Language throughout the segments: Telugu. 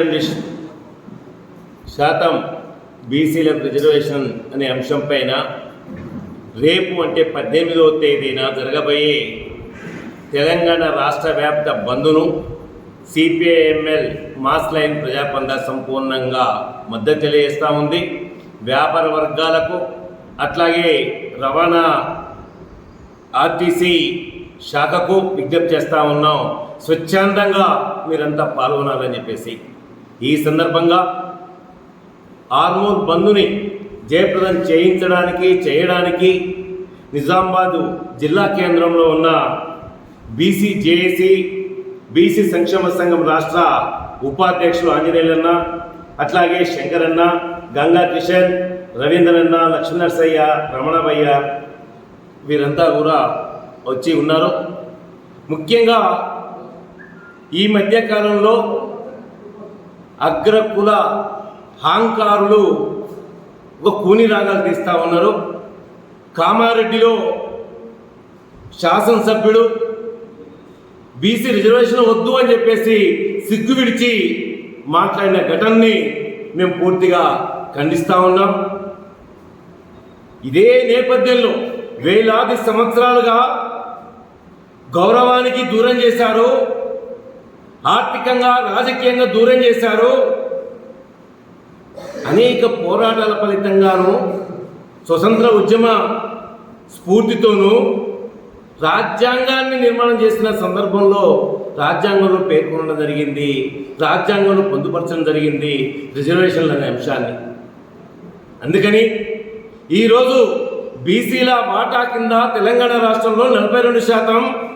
రెండు శాతం బీసీలకు రిజర్వేషన్ అనే అంశం పైన రేపు అంటే పద్దెనిమిదవ తేదీన జరగబోయే తెలంగాణ రాష్ట్ర వ్యాప్త బంద్ను సిపిఐఎంఎల్ మాస్ లైన్ ప్రజాపంద సంపూర్ణంగా మద్దతు తెలియజేస్తూ ఉంది. వ్యాపార వర్గాలకు అట్లాగే రవాణా ఆర్టీసీ శాఖకు విజ్ఞప్తి చేస్తూ ఉన్నాం. స్వచ్ఛందంగా మీరంతా పాల్గొనాలని చెప్పేసి ఈ సందర్భంగా ఆర్మూర్ బంధుని జయప్రదం చేయించడానికి చేయడానికి నిజామాబాదు జిల్లా కేంద్రంలో ఉన్న బీసీ జేఏసీ బీసీ సంక్షేమ సంఘం రాష్ట్ర ఉపాధ్యక్షులు ఆంజనేయులన్న అట్లాగే శంకరన్న గంగా కిషన్ రవీంద్రన్న లక్ష్మీనరసయ్య రమణభయ్య వీరంతా కూడా వచ్చి ఉన్నారు. ముఖ్యంగా ఈ మధ్యకాలంలో అగ్రకుల హాంకారులు ఒక కూని రాగాలు తీస్తూ ఉన్నారు. కామారెడ్డిలో శాసనసభ్యుడు బీసీ రిజర్వేషన్ వద్దు అని చెప్పేసి సిగ్గు విడిచి మాట్లాడిన ఘటనని మేము పూర్తిగా ఖండిస్తూ ఉన్నాం. ఇదే నేపథ్యంలో వేలాది సంవత్సరాలుగా గౌరవానికి దూరం చేశారు ఆర్థికంగా రాజకీయంగా దూరం చేశారు. అనేక పోరాటాల ఫలితంగాను స్వతంత్ర ఉద్యమ స్ఫూర్తితోనూ రాజ్యాంగాన్ని నిర్మాణం చేసిన సందర్భంలో రాజ్యాంగంలో పేర్కొనడం జరిగింది. రాజ్యాంగంలో పొందుపరచడం జరిగింది రిజర్వేషన్లు అనే అంశాన్ని. అందుకని ఈరోజు బీసీల వాటా కింద తెలంగాణ రాష్ట్రంలో నలభై రెండు శాతం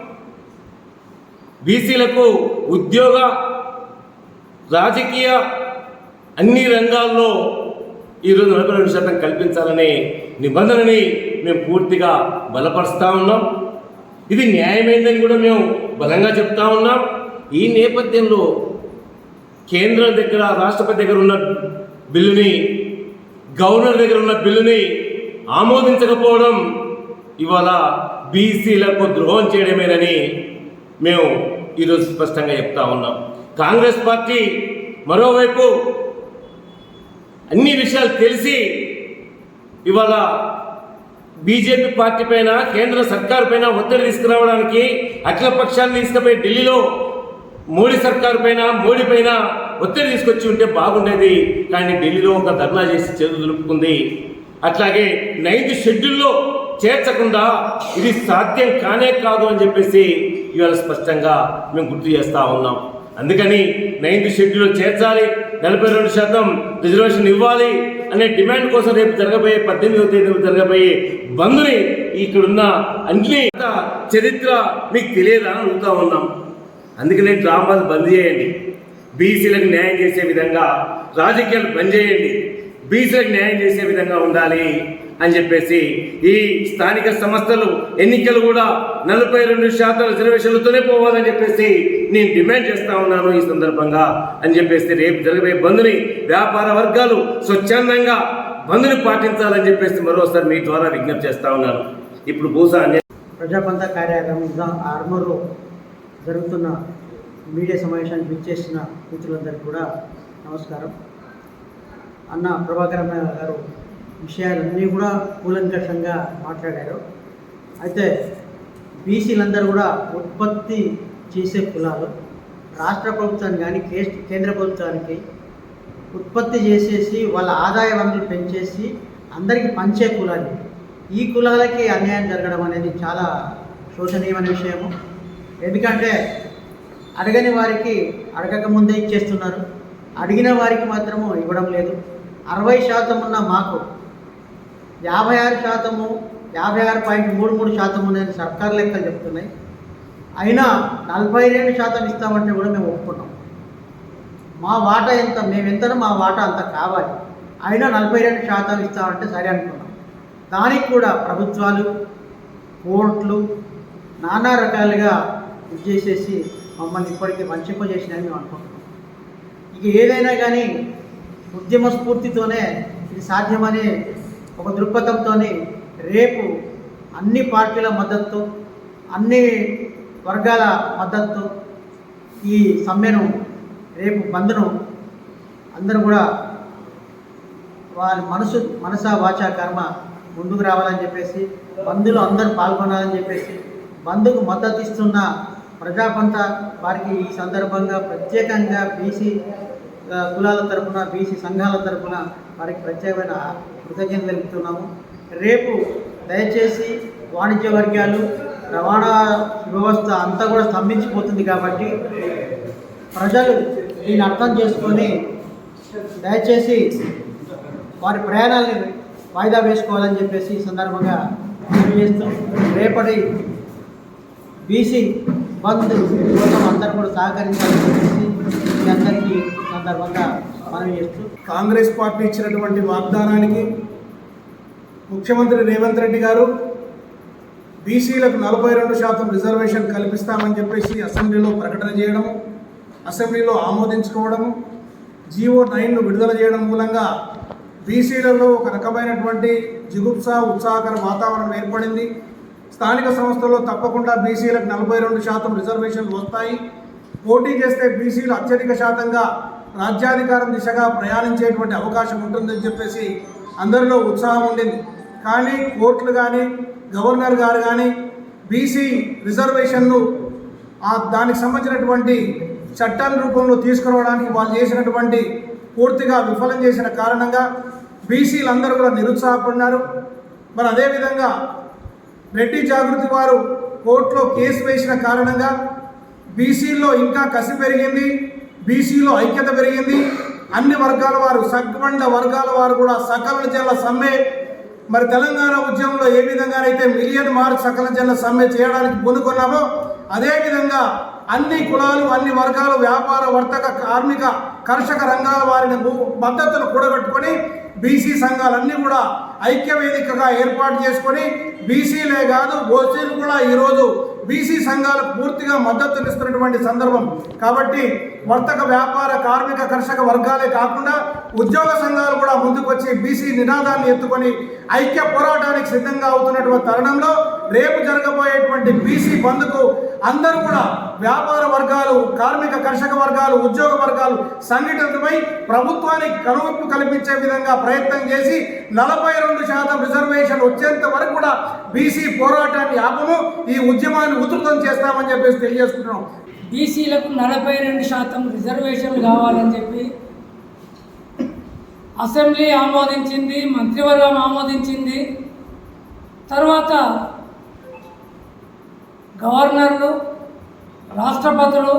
బీసీలకు ఉద్యోగ రాజకీయ అన్ని రంగాల్లో ఈరోజు నలభై రెండు శాతం కల్పించాలనే నిబంధనని మేము పూర్తిగా బలపరుస్తూ ఉన్నాం. ఇది న్యాయమైందని కూడా మేము బలంగా చెప్తా ఉన్నాం. ఈ నేపథ్యంలో కేంద్రం దగ్గర రాష్ట్రపతి దగ్గర ఉన్న బిల్లుని గవర్నర్ దగ్గర ఉన్న బిల్లుని ఆమోదించకపోవడం ఇవాళ బీసీలకు ద్రోహం చేయడమేనని మేము ఈరోజు స్పష్టంగా చెప్తా ఉన్నాం. కాంగ్రెస్ పార్టీ మరోవైపు అన్ని విషయాలు తెలిసి ఇవాళ బీజేపీ పార్టీ పైన కేంద్ర సర్కారు పైన ఒత్తిడి తీసుకురావడానికి అఖిల పక్షాన్ని తీసుకుపోయి ఢిల్లీలో మోడీ సర్కారు పైన మోడీ పైన ఒత్తిడి తీసుకొచ్చి ఉంటే బాగుండేది. కానీ ఢిల్లీలో ఒక ధర్నా చేసి చేతులు దులుపుకుంది. అట్లాగే నైన్త్ షెడ్యూల్లో చేర్చకుండా ఇది సాధ్యం కానే కాదు అని చెప్పేసి ఇవాళ స్పష్టంగా మేము గుర్తు చేస్తూ ఉన్నాం. అందుకని నైన్త్ షెడ్యూల్లో చేర్చాలి నలభై రెండు శాతం రిజర్వేషన్ ఇవ్వాలి అనే డిమాండ్ కోసం రేపు జరగబోయే పద్దెనిమిదవ తేదీ జరగబోయే బంధుని ఇక్కడున్న అన్ని చరిత్ర మీకు తెలియదా అని అడుగుతా ఉన్నాం. అందుకనే డ్రామాలు బంద్ చేయండి. బీసీలకు న్యాయం చేసే విధంగా రాజకీయాలు బంద్ చేయండి. బీసీలకు న్యాయం చేసే విధంగా ఉండాలి. అని చెప్పేసి ఈ స్థానిక సంస్థలు ఎన్నికలు కూడా నలభై రెండు శాతం రిజర్వేషన్లతోనే పోవాలని చెప్పేసి నేను డిమాండ్ చేస్తా ఉన్నాను ఈ సందర్భంగా అని చెప్పేసి రేపు జరగబోయే బంధుని వ్యాపార వర్గాలు స్వచ్ఛందంగా బంద్ని పాటించాలని చెప్పేసి మరోసారి మీ ద్వారా విజ్ఞప్తి చేస్తా ఉన్నాను. ఇప్పుడు భూసా ప్రజాపంత కార్యాలయంలో ఆర్మూర్లో జరుగుతున్న మీడియా సమావేశానికి విచ్చేసిన మిత్రులందరికీ కూడా నమస్కారం. అన్న ప్రభాకరమ్మ గారు విషయాలన్నీ కూడా కూలంకషంగా మాట్లాడారు. అయితే బీసీలందరూ కూడా ఉత్పత్తి చేసే కులాలు రాష్ట్ర ప్రభుత్వానికి కానీ కేస్- కేంద్ర ప్రభుత్వానికి ఉత్పత్తి చేసేసి వాళ్ళ ఆదాయ వనరులు పెంచేసి అందరికీ పంచే కులాలు. ఈ కులాలకి అన్యాయం జరగడం అనేది చాలా శోచనీయమైన విషయము. ఎందుకంటే అడగని వారికి అడగక ముందే ఇచ్చేస్తున్నారు. అడిగిన వారికి మాత్రము ఇవ్వడం లేదు. అరవై శాతం ఉన్న మాకు యాభై ఆరు శాతము యాభై ఆరు పాయింట్ మూడు మూడు శాతం అనేది సర్కార్ లెక్కలు చెప్తున్నాయి. అయినా నలభై రెండు శాతం ఇస్తామంటే కూడా మేము ఒప్పుకున్నాం మా వాటా ఎంత మేము ఎంతనో మా వాటా అంత కావాలి. అయినా నలభై రెండు శాతం ఇస్తామంటే సరే అనుకున్నాం దానికి కూడా ప్రభుత్వాలు కోర్టులు నానా రకాలుగా ఇది చేసేసి మమ్మల్ని ఇప్పటికీ వంచింపజేసినాయని మేము అనుకుంటున్నాం. ఇక ఏదైనా కానీ ఉద్యమ స్ఫూర్తితోనే ఇది సాధ్యమనే ఒక దృక్పథంతో రేపు అన్ని పార్టీల మద్దతు అన్ని వర్గాల మద్దతు ఈ సమ్మెను రేపు బంద్ను అందరూ కూడా వారి మనసు మనస వాచ కర్మ ముందుకు రావాలని చెప్పేసి బంద్లో అందరూ పాల్గొనాలని చెప్పేసి బంద్కు మద్దతు ఇస్తున్న ప్రజాపంత వారికి ఈ సందర్భంగా ప్రత్యేకంగా బీసీ కులాల తరపున బీసీ సంఘాల తరఫున వారికి ప్రత్యేకమైన కృతజ్ఞతలు తెలుపుతున్నాము. రేపు దయచేసి వాణిజ్య వర్గాలు రవాణా వ్యవస్థ అంతా కూడా స్తంభించిపోతుంది కాబట్టి ప్రజలు దీన్ని అర్థం చేసుకొని దయచేసి వారి ప్రయాణాలని వాయిదా వేసుకోవాలని చెప్పేసి ఈ సందర్భంగా తెలియజేస్తూ రేపటి బీసీ బంద్ కోసం అందరూ కూడా సహకరించాలని చెప్పేసి మీ అందరికీ సందర్భంగా మనం చేస్తూ కాంగ్రెస్ పార్టీ ఇచ్చినటువంటి వాగ్దానానికి ముఖ్యమంత్రి రేవంత్ రెడ్డి గారు బీసీలకు నలభై రెండు శాతం రిజర్వేషన్ కల్పిస్తామని చెప్పేసి అసెంబ్లీలో ప్రకటన చేయడము అసెంబ్లీలో ఆమోదించుకోవడము జీవో నైన్ను విడుదల చేయడం మూలంగా బీసీలలో ఒక రకమైనటువంటి జిగుప్స ఉత్సాహకర వాతావరణం ఏర్పడింది. స్థానిక సంస్థల్లో తప్పకుండా బీసీలకు నలభై రెండు శాతం రిజర్వేషన్లు వస్తాయి. పోటీ చేస్తే బీసీలు అత్యధిక శాతంగా రాజ్యాధికారం దిశగా ప్రయాణించేటువంటి అవకాశం ఉంటుందని చెప్పేసి అందరిలో ఉత్సాహం ఉండింది. కానీ కోర్టులు కానీ గవర్నర్ గారు కానీ బీసీ రిజర్వేషన్ను ఆ దానికి సంబంధించినటువంటి చట్టాల రూపంలో తీసుకురావడానికి వాళ్ళు చేసినటువంటి పూర్తిగా విఫలం చేసిన కారణంగా బీసీలు అందరూ కూడా నిరుత్సాహపడినారు. మరి అదేవిధంగా రెడ్డి జాగృతి వారు కోర్టులో కేసు వేసిన కారణంగా బీసీల్లో ఇంకా కసి పెరిగింది. బీసీలో ఐక్యత పెరిగింది. అన్ని వర్గాల వారు సగ్మండ వర్గాల వారు కూడా సకల జల సమ్మె. మరి తెలంగాణ ఉద్యమంలో ఏ విధంగానైతే మిలియన్ మార్క్ సకల జల సమ్మె చేయడానికి పూనుకున్నామో అదేవిధంగా అన్ని కులాలు అన్ని వర్గాలు వ్యాపార వర్తక కార్మిక కర్షక రంగాల వారిని మద్దతును కూడగట్టుకొని బీసీ సంఘాలన్నీ కూడా ఐక్యవేదికగా ఏర్పాటు చేసుకొని బీసీలే కాదు ఓసీలు కూడా ఈరోజు బీసీ సంఘాలకు పూర్తిగా మద్దతునిస్తున్నటువంటి సందర్భం. కాబట్టి వర్తక వ్యాపార కార్మిక కర్షక వర్గాలే కాకుండా ఉద్యోగ సంఘాలు కూడా ముందుకొచ్చి బీసీ నినాదాన్ని ఎత్తుకొని ఐక్య పోరాటానికి సిద్ధంగా అవుతున్నటువంటి తరుణంలో రేపు జరగబోయేటువంటి బీసీ బంద్కు అందరూ కూడా వ్యాపార వర్గాలు కార్మిక కర్షక వర్గాలు ఉద్యోగ వర్గాలు సంఘటితమై ప్రభుత్వానికి కనువిప్పు కల్పించే విధంగా ప్రయత్నం చేసి నలభై రెండు శాతం రిజర్వేషన్ వచ్చేంత వరకు కూడా బీసీ పోరాటాన్ని ఆపము ఈ ఉద్యమాన్ని ఉధృతం చేస్తామని చెప్పేసి తెలియజేసుకుంటున్నాం. బీసీలకు నలభై రెండు శాతం రిజర్వేషన్లు కావాలని చెప్పి అసెంబ్లీ ఆమోదించింది మంత్రివర్గం ఆమోదించింది. తర్వాత గవర్నర్లు రాష్ట్రపతులు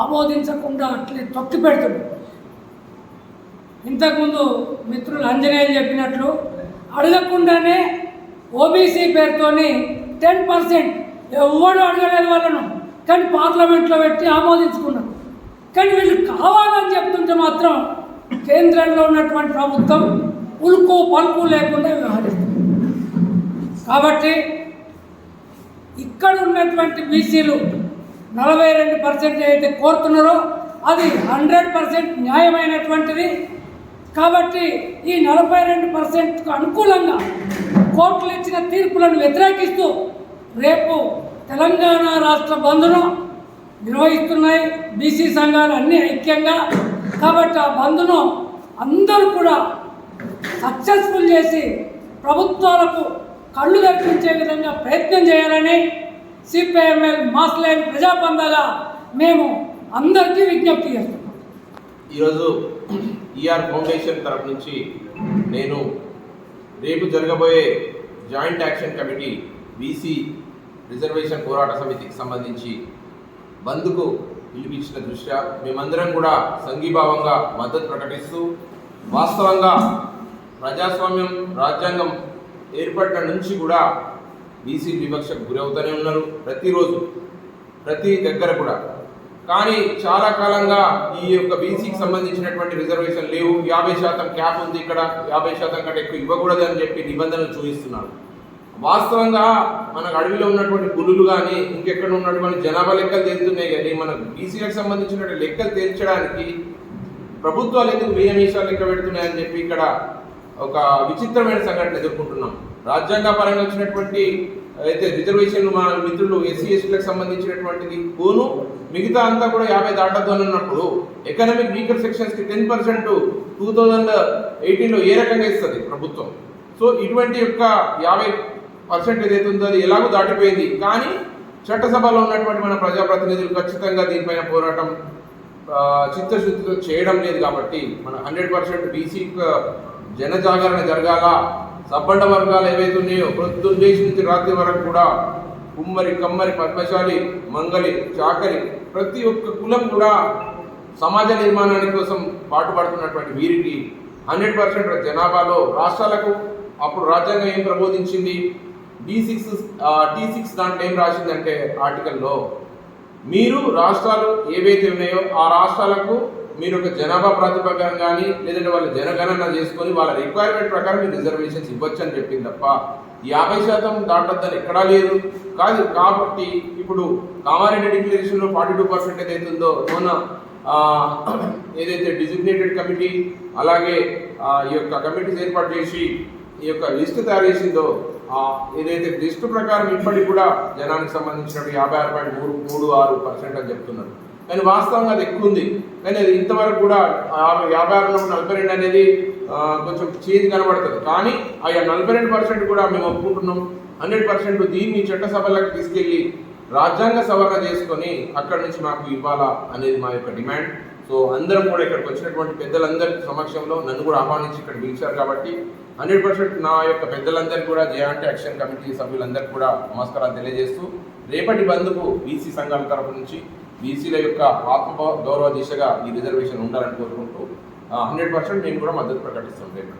ఆమోదించకుండా అట్లే తొక్కి పెడుతున్నారు. ఇంతకుముందు మిత్రులు అంజనేయులు చెప్పినట్లు అడగకుండానే ఓబీసీ పేరుతోని టెన్ పర్సెంట్ ఎవడు అడగలేదు వాళ్ళను. కానీ పార్లమెంట్లో పెట్టి ఆమోదించుకున్నారు. కానీ వీళ్ళు కావాలని చెప్తుంటే మాత్రం కేంద్రంలో ఉన్నటువంటి ప్రభుత్వం ఉల్కు పలుపు లేకుండా వ్యవహరిస్తుంది. కాబట్టి ఇక్కడ ఉన్నటువంటి బీసీలు నలభై రెండు పర్సెంట్ ఏదైతే కోరుతున్నారో అది హండ్రెడ్ పర్సెంట్ న్యాయమైనటువంటిది. కాబట్టి ఈ నలభై రెండు పర్సెంట్కు అనుకూలంగా కోర్టులు ఇచ్చిన తీర్పులను వ్యతిరేకిస్తూ రేపు తెలంగాణ రాష్ట్ర బంద్ను నిర్వహిస్తున్నాయి బీసీ సంఘాలు అన్ని ఐక్యంగా. కాబట్టి ఆ బంద్ను అందరూ కూడా సక్సెస్ఫుల్ చేసి ప్రభుత్వాలకు కళ్ళు దర్శించే విధంగా ప్రయత్నం చేయాలని సిపిఐఎంఎల్ మాస్ లైన్ ప్రజాపందగా మేము అందరికీ విజ్ఞప్తి చేస్తున్నాం. ఈరోజు ఈఆర్ ఫౌండేషన్ తరపు నుంచి నేను రేపు జరగబోయే joint action committee BC reservation పోరాట సమితికి సంబంధించి బంద్కు పిలిపించిన దృష్ట్యా మేమందరం కూడా సంఘీభావంగా మద్దతు ప్రకటిస్తూ వాస్తవంగా ప్రజాస్వామ్యం రాజ్యాంగం ఏర్పడ్డ నుంచి కూడా బీసీ వివక్షకు గురవుతూనే ఉన్నారు ప్రతిరోజు ప్రతి దగ్గర కూడా. కానీ చాలా కాలంగా ఈ యొక్క బీసీకి సంబంధించినటువంటి రిజర్వేషన్ లేవు. యాభై శాతం క్యాప్ ఉంది ఇక్కడ యాభై శాతం కంటే ఎక్కువ ఇవ్వకూడదు అని చెప్పి నిబంధనలు చూపిస్తున్నారు. వాస్తవంగా మనకు అడవిలో ఉన్నటువంటి పులులు కానీ ఇంకెక్కడ ఉన్నటువంటి జనాభా లెక్కలు తేలుతున్నాయి కానీ మనకు బీసీలకు సంబంధించినటువంటి లెక్కలు తేల్చడానికి ప్రభుత్వాలు ఎందుకు నియమీషాలు లెక్క పెడుతున్నాయని చెప్పి ఇక్కడ ఒక విచిత్రమైన సంఘటన ఎదుర్కొంటున్నాం. రాజ్యాంగ పరంగా వచ్చినటువంటి అయితే రిజర్వేషన్లు మన మిత్రులు ఎస్సీ ఎస్టీలకు సంబంధించినటువంటిది పోను మిగతా అంతా కూడా యాభై దాటద్దు అని ఉన్నప్పుడు ఎకనామిక్ వీకర్ సెక్షన్స్కి టెన్ పర్సెంట్ టూ థౌజండ్ ఎయిటీన్లో ఏ రకంగా ఇస్తుంది ప్రభుత్వం? సో ఇటువంటి యొక్క యాభై పర్సెంట్ ఏదైతే ఉందో అది ఎలాగో దాటిపోయింది. కానీ చట్టసభలో ఉన్నటువంటి మన ప్రజాప్రతినిధులు ఖచ్చితంగా దీనిపైన పోరాటం చిత్తశుద్ధితో చేయడం లేదు కాబట్టి మన హండ్రెడ్ పర్సెంట్ బీసీ జనజాగరణ జరగాల. సబ్బండ వర్గాలు ఏవైతే ఉన్నాయో పొద్దున్నేసి నుంచి రాత్రి వరకు కూడా కుమ్మరి కమ్మరి పద్మశాలి మంగలి చాకరి ప్రతి ఒక్క కులం కూడా సమాజ నిర్మాణాని కోసం పాటుపడుతున్నటువంటి వీరికి హండ్రెడ్ పర్సెంట్ జనాభాలో రాష్ట్రాలకు అప్పుడు రాజ్యాంగం ఏం ప్రబోధించింది? డి సిక్స్ టీ సిక్స్ దాంట్లో ఏం రాసిందంటే ఆర్టికల్లో మీరు రాష్ట్రాలు ఏవైతే ఉన్నాయో ఆ రాష్ట్రాలకు మీరు ఒక జనాభా ప్రాతిపదికన కానీ లేదంటే వాళ్ళ జనగణన చేసుకొని వాళ్ళ రిక్వైర్మెంట్ ప్రకారం మీరు రిజర్వేషన్స్ ఇవ్వచ్చు అని చెప్పింది తప్ప యాభై శాతం దాటొద్దని ఎక్కడా లేదు. కాదు కాబట్టి ఇప్పుడు కామారెడ్డి డిక్లరేషన్లో ఫార్టీ టూ పర్సెంట్ ఏదైతే ఉందో మొన్న ఏదైతే డిజిగ్నేటెడ్ కమిటీ అలాగే ఆ, ఈ యొక్క కమిటీస్ ఏర్పాటు చేసి ఈ యొక్క లిస్ట్ తయారు చేసిందో ఏదైతే లిస్టు ప్రకారం ఇప్పటికి కూడా జనానికి సంబంధించిన యాభై ఆరు పాయింట్ మూడు మూడు ఆరు పర్సెంట్ అని చెప్తున్నారు. కానీ వాస్తవంగా అది ఎక్కువ ఉంది కానీ అది ఇంతవరకు కూడా యాభై ఆరు నుండి నలభై రెండు అనేది కొంచెం చేంజ్ కనబడుతుంది. కానీ ఆ నలభై రెండు పర్సెంట్ కూడా మేము ఒప్పుకుంటున్నాం. హండ్రెడ్ పర్సెంట్ దీన్ని చట్టసభలకు తీసుకెళ్ళి రాజ్యాంగ సవరణ చేసుకొని అక్కడ నుంచి మాకు ఇవ్వాలా అనేది మా యొక్క డిమాండ్. సో అందరం కూడా ఇక్కడికి వచ్చినటువంటి పెద్దలందరి సమక్షంలో నన్ను కూడా ఆహ్వానించి ఇక్కడ పిలిచారు కాబట్టి హండ్రెడ్ పర్సెంట్ నా యొక్క పెద్దలందరికీ కూడా జయాంటి యాక్షన్ కమిటీ సభ్యులందరికీ కూడా నమస్కారాలు తెలియజేస్తూ రేపటి బంద్కు బీసీ సంఘాల తరపు నుంచి బీసీల యొక్క ఆత్మ గౌరవ దిశగా ఈ రిజర్వేషన్ ఉండాలని కోరుకుంటూ హండ్రెడ్ పర్సెంట్ మేము కూడా మద్దతు ప్రకటిస్తాం రేపు